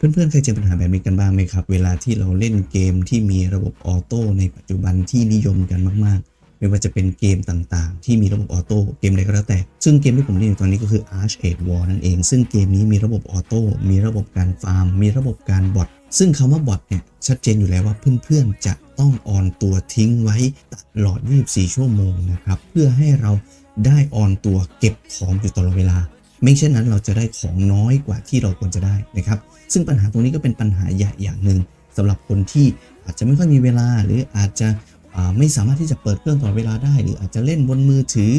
เพื่อนๆ เคยเจอปัญหาแบบนี้กันบ้างไหมครับ เวลาที่เราเล่นเกมที่มีระบบออโต้ในปัจจุบันที่นิยมกันมากๆ ไม่ว่าจะเป็นเกมต่างๆ ที่มีระบบออโต้เกมใดก็แล้วแต่ ซึ่งเกมที่ผมเล่นอยู่ตอนนี้ก็คือ Arch Age War นั่นเอง ซึ่งเกมนี้มีระบบออโต้มีระบบการฟาร์ม มีระบบการบอทซึ่งคำว่าบอทเนี่ยชัดเจนอยู่แล้วว่าเพื่อนๆ จะต้องออนตัวทิ้งไว้ตลอด 24 ชั่วโมงนะครับเพื่อให้เราได้ออนตัวเก็บของอยู่ตลอดเวลา ไม่เช่นนั้นเราจะได้ของน้อยกว่าที่เราควรจะได้นะครับ ซึ่งปัญหาตรงนี้ก็เป็นปัญหาใหญ่อย่างหนึ่งสำหรับคนที่อาจจะไม่ค่อยมีเวลาหรืออาจจะไม่สามารถที่จะเปิดเครื่องตลอดเวลาได้ หรืออาจจะเล่นบนมือถือ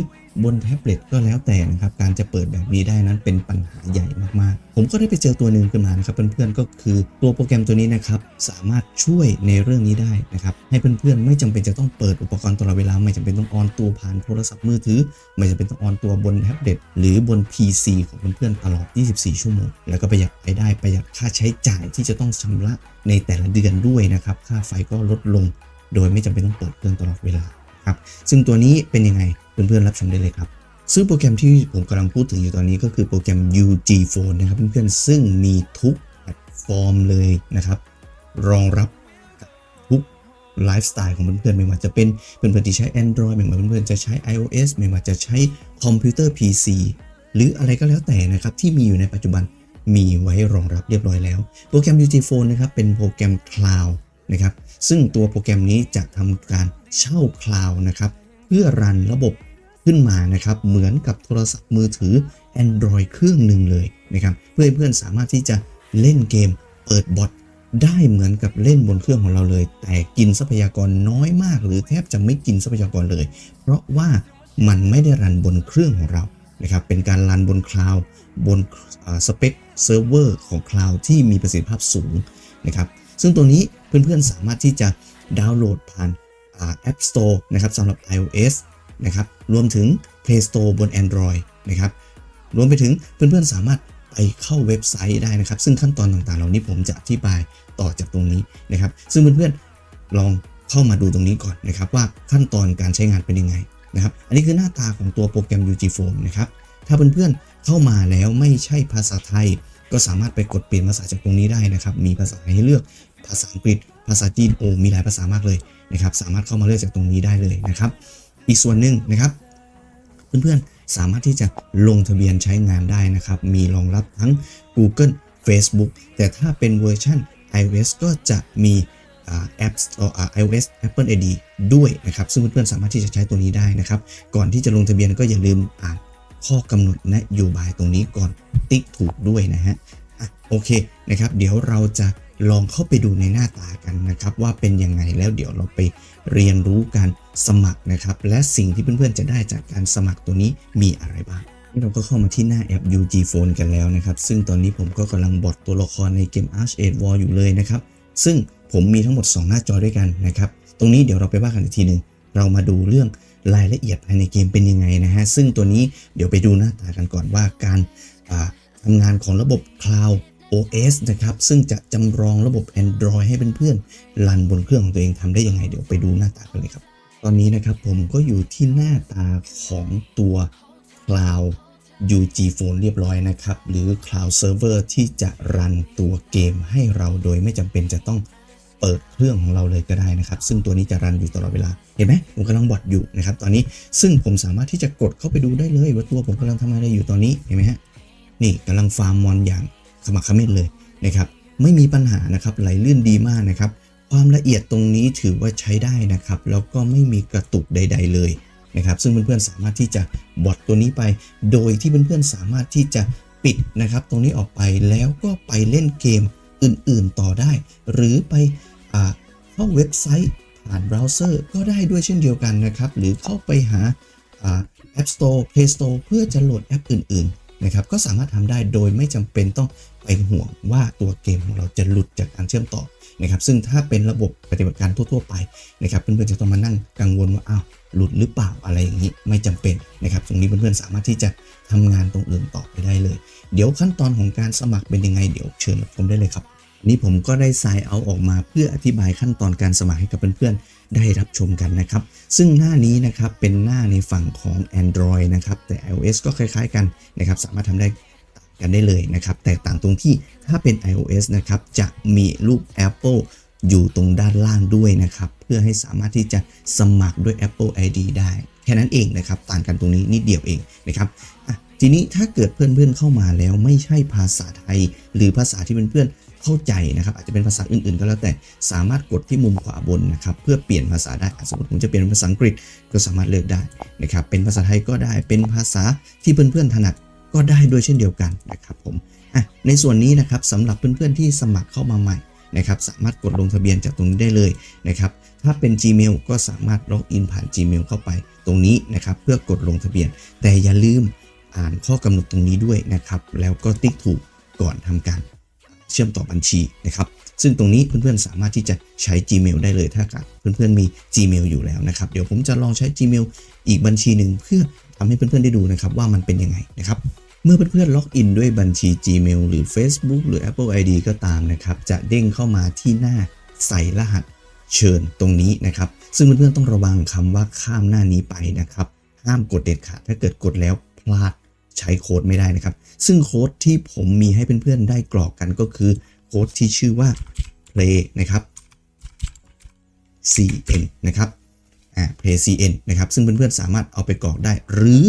บนแท็บเล็ตก็แล้วแต่นะครับการจะเปิดแบบนี้ได้นั้นเป็นปัญหาใหญ่มากๆ ผมก็ได้ไปเจอตัวหนึ่งขึ้นมานะครับเพื่อนๆก็คือตัวโปรแกรมตัวนี้นะครับสามารถช่วยในเรื่องนี้ได้นะครับให้เพื่อนๆไม่จำเป็นจะต้องเปิดอุปกรณ์ตลอดเวลา ไม่จำเป็นต้องออนตัวผ่านโทรศัพท์มือถือ ไม่จำเป็นต้องออนตัวบนแท็บเล็ตหรือบน PC ของเพื่อนๆตลอด 24 ชั่วโมง แล้วก็ประหยัดไปได้ประหยัดค่าใช้จ่ายที่จะต้องชำระในแต่ละเดือนด้วยนะครับค่าไฟก็ลดลง โดยไม่จำเป็นต้องเปิดเครื่องตลอดเวลาครับซึ่งตัวนี้เป็นยังไง เพื่อนๆรับชมได้เลยครับซึ่งโปรแกรมที่ผมกำลังพูดถึงอยู่ตอนนี้ก็คือโปรแกรม UG Phone นะครับเพื่อนๆซึ่งมีทุกแพลตฟอร์มเลยนะครับ รองรับทุกไลฟ์สไตล์ของเพื่อนๆไม่ว่าจะเป็นเพื่อนๆที่ใช้ Android ไม่ว่าเพื่อนๆจะใช้ iOS ไม่ว่าจะใช้คอมพิวเตอร์ PC หรืออะไรก็แล้วแต่นะครับที่มีอยู่ในปัจจุบันมีไว้รองรับเรียบร้อยแล้ว โปรแกรม UG Phone นะครับเป็นโปรแกรม Cloud นะครับซึ่งตัวโปรแกรมนี้จะทำการเช่า Cloud นะครับเพื่อรันระบบ ขึ้นมานะครับ เหมือนกับโทรศัพท์มือถือ Android เครื่องหนึ่งเลยนะครับ เพื่อให้เพื่อนสามารถที่จะเล่นเกม เปิดบอทได้เหมือนกับเล่นบนเครื่องของเราเลย แต่กินทรัพยากรน้อยมาก หรือแทบจะไม่กินทรัพยากรเลย เพราะว่ามันไม่ได้รันบนเครื่องของเรานะครับเป็นการรันบนคลาวด์บนสเปคเซิร์ฟเวอร์ของคลาวด์ที่มีประสิทธิภาพสูงนะครับซึ่งตัวนี้เพื่อนๆสามารถที่จะดาวน์โหลดผ่านอ่า App Store นะครับสำหรับ iOS นะครับ รวมถึง Play Store บน Android นะครับ รวมไปถึงเพื่อนๆสามารถไปเข้าเว็บไซต์ได้นะครับ ซึ่งขั้นตอนต่างๆ เหล่านี้ผมจะอธิบายต่อจากตรงนี้นะครับ ซึ่งเพื่อนๆลองเข้ามาดูตรงนี้ก่อนนะครับ ว่าขั้นตอนการใช้งานเป็นยังไงนะครับ อันนี้คือหน้าตาของตัวโปรแกรม UG Phone นะครับ ถ้าเพื่อนๆเข้ามาแล้วไม่ใช่ภาษาไทย ก็สามารถไปกดเปลี่ยนภาษาจากตรงนี้ได้นะครับ มีภาษาให้เลือกภาษาอังกฤษ ภาษาจีนโอมีหลายภาษามากเลยนะครับ สามารถเข้ามาเลือกจากตรงนี้ได้เลยนะครับ อีกส่วนหนึ่งนะครับ เพื่อนๆ สามารถที่จะลงทะเบียนใช้งานได้นะครับ มีรองรับทั้ง Google Facebook แต่ถ้าเป็นเวอร์ชัน iOS ก็จะมีอ่า App Store อ่า iOS Apple ID ด้วยนะครับ ซึ่งเพื่อนๆ สามารถที่จะใช้ตัวนี้ได้นะครับ ก่อนที่จะลงทะเบียนก็อย่าลืมอ่านข้อกำหนดนโยบายตรงนี้ก่อนติ๊กถูกด้วยนะฮะโอเคนะครับ เดี๋ยวเราจะ ลองเข้าไปดูในหน้าตากันนะครับ ว่าเป็นยังไงแล้วเดี๋ยวเราไปเรียนรู้การสมัครนะครับ และสิ่งที่เพื่อนๆจะได้จากการสมัครตัวนี้มีอะไรบ้างนี่เราก็เข้ามาที่หน้าแอป UG Phone กันแล้วนะครับ ซึ่งตอนนี้ผมก็กำลังบอทตัวละครในเกม Arch Age War อยู่เลยนะครับ ซึ่งผมมีทั้งหมด 2 หน้าจอด้วยกันนะครับ ตรงนี้เดี๋ยวเราไปว่ากันอีกทีหนึ่งเรามาดูเรื่องรายละเอียดภายในเกมเป็นยังไงนะฮะ ซึ่งตัวนี้เดี๋ยวไปดูหน้าตากันก่อนว่าการทำงานของระบบ Cloud OS นะครับ ซึ่งจะจำลองระบบ Android ให้เพื่อนๆรันบนเครื่องของตัวเองทำได้ยังไงเดี๋ยวไปดูหน้าตากันเลยครับ ตอนนี้นะครับผมก็อยู่ที่หน้าตาของตัว Cloud UG Phone เรียบร้อยนะครับ หรือ Cloud Server ที่จะรันตัวเกมให้เราโดยไม่จำเป็นจะต้องเปิดเครื่องของเราเลยก็ได้นะครับ ซึ่งตัวนี้จะรันอยู่ตลอดเวลา เห็นไหมผมกำลังบอทอยู่นะครับตอนนี้ซึ่งผมสามารถที่จะกดเข้าไปดูได้เลย ว่าตัวผมกำลังทำอะไรอยู่ตอนนี้เห็นไหมฮะนี่กำลังฟาร์มมอนอย่าง ขมักเขม้นเลยนะครับ ไม่มีปัญหานะครับไหลลื่นดีมากนะครับ ความละเอียดตรงนี้ถือว่าใช้ได้นะครับ แล้วก็ไม่มีกระตุกใด ๆ เลยนะครับ ซึ่งเพื่อนๆสามารถที่จะบอทตัวนี้ไป โดยที่เพื่อนๆสามารถที่จะปิดนะครับ ตรงนี้ออกไปแล้วก็ไปเล่นเกมอื่นๆต่อได้ หรือไปเข้าเว็บไซต์ผ่านเบราว์เซอร์ก็ได้ด้วยเช่นเดียวกันนะครับ หรือเข้าไปหาอ่า App Store Play Store เพื่อจะโหลดแอปอื่น ๆ นะครับ ก็สามารถทำได้โดยไม่จำเป็นต้อง ไปห่วงว่าตัวเกมของเราจะหลุดจากการเชื่อมต่อนะครับซึ่งถ้าเป็นระบบปฏิบัติการทั่ว ๆ ไปนะครับเพื่อนๆจะต้องมานั่งกังวลว่าอ้าวหลุดหรือเปล่าอะไรอย่างนี้ไม่จำเป็นนะครับตรงนี้เพื่อนๆสามารถที่จะทำงานตรงอื่นต่อไปได้เลย เดี๋ยวขั้นตอนของการสมัครเป็นยังไงเดี๋ยวเชิญรับชมได้เลยครับนี่ผมก็ได้ไซน์เอาออกมาเพื่ออธิบายขั้นตอนการสมัครให้กับเพื่อนๆได้รับชมกันนะครับ ซึ่งหน้านี้นะครับเป็นหน้าในฝั่งของ Android นะครับแต่ iOS ก็คล้ายๆกันนะครับสามารถทำได้ กันได้เลยนะครับ แตกต่างตรงที่ถ้าเป็น iOS นะครับ จะมีรูป Apple อยู่ตรงด้านล่างด้วยนะครับ เพื่อให้สามารถที่จะสมัครด้วย Apple ID ได้ แค่นั้นเองนะครับ ต่างกันตรงนี้นิดเดียวเองนะครับทีนี้ถ้าเกิดเพื่อนๆเข้ามาแล้วไม่ใช่ภาษาไทย หรือภาษาที่เพื่อนๆเข้าใจนะครับ อาจจะเป็นภาษาอื่นๆ ก็แล้วแต่สามารถกดที่มุมขวาบนนะครับ เพื่อเปลี่ยนภาษาได้สมมติผมจะเปลี่ยนเป็นภาษาอังกฤษก็สามารถเลือกได้นะครับเป็นภาษาไทยก็ได้เป็นภาษาที่เพื่อนๆถนัด ก็ได้ด้วยเช่นเดียวกันนะครับผมอะในส่วนนี้นะครับสำหรับเพื่อนๆที่สมัครเข้ามาใหม่นะครับสามารถกดลงทะเบียนจากตรงนี้ได้เลยนะครับถ้าเป็น Gmail ก็สามารถล็อกอินผ่าน Gmail เข้าไปตรงนี้นะครับเพื่อกดลงทะเบียน แต่อย่าลืมอ่านข้อกำหนดตรงนี้ด้วยนะครับแล้วก็ติ๊กถูกก่อนทำการเชื่อมต่อบัญชีนะครับซึ่งตรงนี้เพื่อนๆสามารถที่จะใช้ Gmail ได้เลย ถ้าเกิดเพื่อนๆมี Gmail อยู่แล้วนะครับเดี๋ยวผมจะลองใช้ Gmail อีกบัญชีหนึ่งเพื่อทำให้เพื่อนๆได้ดูนะครับว่ามันเป็นยังไงนะครับ เมื่อเพื่อนๆล็อกอินด้วยบัญชี Gmail หรือ Facebook หรือ Apple ID ก็ตามนะครับ จะเด้งเข้ามาที่หน้าใส่รหัสเชิญตรงนี้นะครับ ซึ่งเพื่อนๆต้องระวังคำว่าข้ามหน้านี้ไปนะครับ ห้ามกดเด็ดขาดถ้าเกิดกดแล้วพลาดใช้โค้ดไม่ได้นะครับ ซึ่งโค้ดที่ผมมีให้เพื่อนๆได้กรอกกันก็คือโค้ดที่ชื่อว่า play นะครับ cn นะครับ อ่า play cn นะครับ ซึ่งเพื่อนๆสามารถเอาไปกรอกได้ หรือ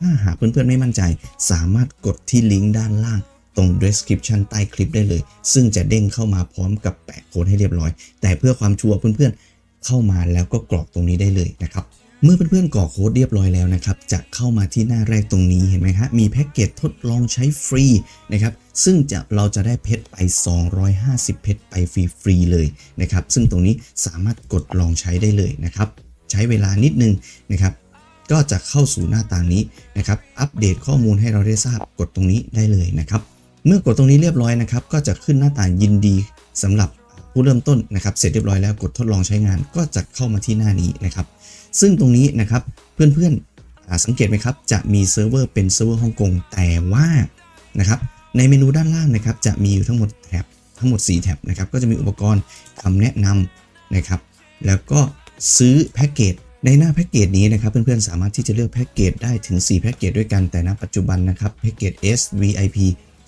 ถ้าหากเพื่อนๆไม่มั่นใจ สามารถกดที่ลิงก์ด้านล่างตรง description ใต้คลิปได้เลย ซึ่งจะเด้งเข้ามาพร้อมกับแปะโค้ดให้เรียบร้อย แต่เพื่อความชัวร์เพื่อนๆ เข้ามาแล้วก็กรอกตรงนี้ได้เลยนะครับ เมื่อเพื่อนๆกรอกโค้ดเรียบร้อยแล้วนะครับ จะเข้ามาที่หน้าแรกตรงนี้เห็นไหมครับมีแพ็กเกจทดลองใช้ฟรีนะครับ ซึ่งจะเราจะได้เพชรไป 250 เพชรไปฟรีๆเลยนะครับ ซึ่งตรงนี้สามารถกดลองใช้ได้เลยนะครับ ใช้เวลานิดนึงนะครับ ก็จะเข้าสู่หน้าต่างนี้นะครับ อัปเดตข้อมูลให้เราได้ทราบกดตรงนี้ได้เลยนะครับ เมื่อกดตรงนี้เรียบร้อยนะครับ ก็จะขึ้นหน้าต่างยินดีสำหรับผู้เริ่มต้นนะครับ เสร็จเรียบร้อยแล้วกดทดลองใช้งานก็จะเข้ามาที่หน้านี้นะครับ ซึ่งตรงนี้นะครับเพื่อนๆสังเกตไหมครับ จะมีเซิร์ฟเวอร์เป็นเซิร์ฟเวอร์ฮ่องกงแต่ว่านะครับในเมนูด้านล่างนะครับจะมีอยู่ทั้งหมดแท็บทั้งหมด 4 แท็บนะครับก็จะมีอุปกรณ์คำแนะนำนะครับ แล้วก็ซื้อแพ็กเกจ ในหน้าแพ็กเกจนี้นะครับเพื่อนๆสามารถที่จะเลือกแพ็กเกจได้ถึง 4 แพ็กเกจด้วยกันแต่ณปัจจุบันนะครับแพ็กเกจ S VIP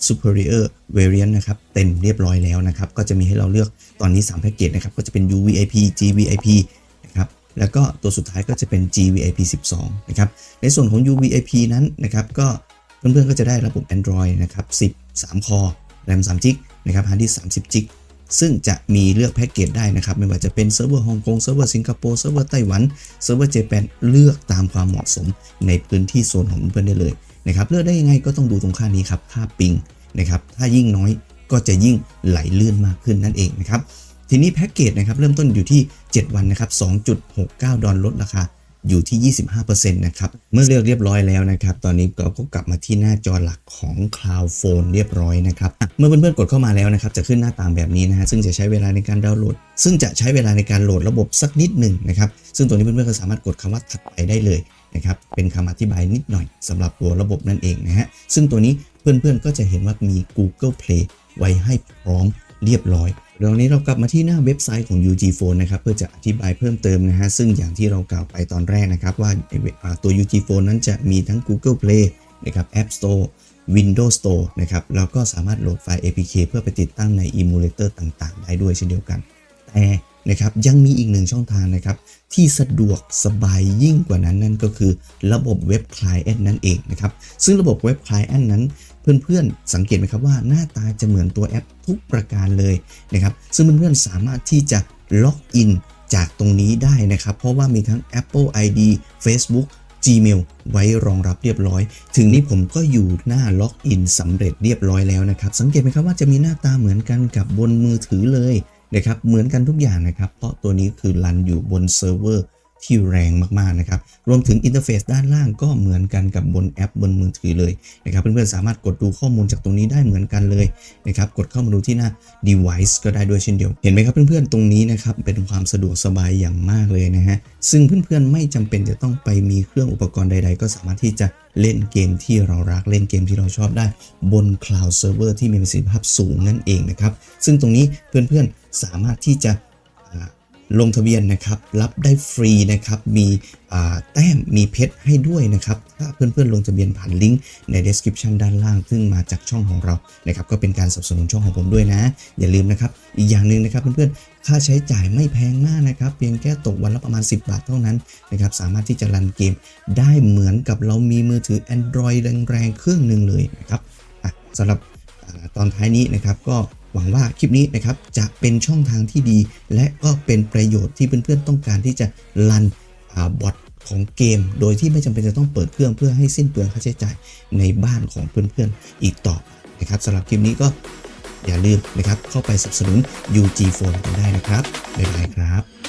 Superior Variant นะครับเต็มเรียบร้อยแล้วนะครับก็จะมีให้เราเลือกตอนนี้ 3 แพ็กเกจนะครับก็จะเป็น UVIP GVIP นะครับแล้วก็ตัวสุดท้ายก็จะเป็น GVIP 12 นะครับในส่วนของ UVIP นั้นนะครับก็เพื่อนๆก็จะได้ระบบ Android นะครับ10 3คอ RAM 3 g ิกนะครับฮาร์ดดิส30 g ิก ซึ่งจะมีเลือกแพ็กเกจได้นะครับ ไม่ว่าจะเป็นเซิร์ฟเวอร์ฮ่องกงเซิร์ฟเวอร์สิงคโปร์เซิร์ฟเวอร์ไต้หวันเซิร์ฟเวอร์เจแปนเลือกตามความเหมาะสมในพื้นที่โซนของเพื่อนได้เลยนะครับเลือกได้ยังไงก็ต้องดูตรงค่านี้ครับค่าปิงนะครับถ้ายิ่งน้อยก็จะยิ่งไหลลื่นมากขึ้นนั่นเองนะครับทีนี้แพ็กเกจนะครับเริ่มต้นอยู่ที่ 7 วันนะครับ2.69 ดอลลดราคา อยู่ที่ 25%นะครับ เมื่อเลือกเรียบร้อยแล้วนะครับ ตอนนี้เราก็กลับมาที่หน้าจอหลักของ Cloud Phone เรียบร้อยนะครับ เมื่อเพื่อนๆกดเข้ามาแล้วนะครับ จะขึ้นหน้าตามแบบนี้นะฮะ ซึ่งจะใช้เวลาในการดาวน์โหลด ซึ่งจะใช้เวลาในการโหลดระบบสักนิดหนึ่งนะครับ ซึ่งตัวนี้เพื่อนๆก็สามารถกดคำว่าถัดไปได้เลยนะครับ เป็นคำอธิบายนิดหน่อยสำหรับตัวระบบนั่นเองนะฮะ ซึ่งตัวนี้เพื่อนๆก็จะเห็นว่ามี Google Play ไว้ให้พร้อมเรียบร้อย เดี๋ยวนี้เรากลับมาที่หน้าเว็บไซต์ของ UG Phone นะครับเพื่อจะอธิบายเพิ่มเติมนะฮะซึ่งอย่างที่เรากล่าวไปตอนแรกนะครับว่าอ่าตัว UG Phone นั้นจะมีทั้ง Google Play นะครับ App Store Windows Store นะครับแล้วก็สามารถโหลดไฟล์ APK เพื่อไปติดตั้งใน Emulator ต่างๆ ได้ด้วยเช่นเดียวกัน แต่นะครับยังมีอีกหนึ่งช่องทางนะครับ ที่สะดวกสบายยิ่งกว่านั้นนั่นก็คือ ระบบเว็บ Client นั่นเองนะครับ ซึ่งระบบเว็บ Client นั้น เพื่อนๆ สังเกตไหมครับว่าหน้าตาจะเหมือนตัวแอปทุกประการเลยนะครับซึ่งเพื่อนๆสามารถที่จะล็อกอินจากตรงนี้ได้นะครับ เพราะว่ามีทั้ง Apple ID Facebook Gmail ไว้รองรับเรียบร้อย ถึงนี้ผมก็อยู่หน้าล็อกอินสำเร็จเรียบร้อยแล้วนะครับ สังเกตไหมครับว่าจะมีหน้าตาเหมือนกันกับบนมือถือเลยนะครับ เหมือนกันทุกอย่างนะครับ เพราะตัวนี้คือรันอยู่บนเซิร์ฟเวอร์ ที่แรงมากๆนะครับ รวมถึงอินเทอร์เฟซด้านล่างก็เหมือนกันกับบนแอปบนมือถือเลยนะครับ เพื่อนๆสามารถกดดูข้อมูลจากตรงนี้ได้เหมือนกันเลยนะครับ กดเข้ามาดูที่หน้า device ก็ได้ด้วยเช่นเดียว เห็นไหมครับเพื่อนๆตรงนี้นะครับเป็นความสะดวกสบายอย่างมากเลยนะฮะ ซึ่งเพื่อนๆไม่จำเป็นจะต้องไปมีเครื่องอุปกรณ์ใด ๆ ก็สามารถที่จะเล่นเกมที่เรารักเล่นเกมที่เราชอบได้ บน cloud server ที่มีประสิทธิภาพสูงนั่นเองนะครับ ซึ่งตรงนี้เพื่อนๆสามารถที่จะ ลงทะเบียนนะครับรับได้ฟรีนะครับมีแต้มมีเพชรให้ด้วยนะครับถ้าเพื่อนๆลงทะเบียนผ่านลิงก์ใน description ด้านล่าง ซึ่งมาจากช่องของเรานะครับก็เป็นการสนับสนุนช่องของผมด้วยนะ อย่าลืมนะครับอีกอย่างหนึ่งนะครับเพื่อนๆค่าใช้จ่ายไม่แพงมากนะครับเพียงแค่ตกวันละประมาณ 10 บาทเท่านั้นนะครับสามารถที่จะรันเกมได้เหมือนกับเรามีมือถือ Android แรงๆเครื่องหนึ่งเลยนะครับอะสำหรับอตอนท้ายนี้นะครับก็ หวังว่าคลิปนี้นะครับจะเป็นช่องทางที่ดี และก็เป็นประโยชน์ที่เพื่อนๆต้องการที่จะรันบอทของเกม โดยที่ไม่จำเป็นจะต้องเปิดเครื่องเพื่อให้สิ้นเปลืองค่าใช้จ่ายในบ้านของเพื่อนๆอีกต่อไปนะครับสำหรับคลิปนี้ก็อย่าลืมนะครับเข้าไปสนับสนุน UG Phone กันได้นะครับบ๊ายบายครับ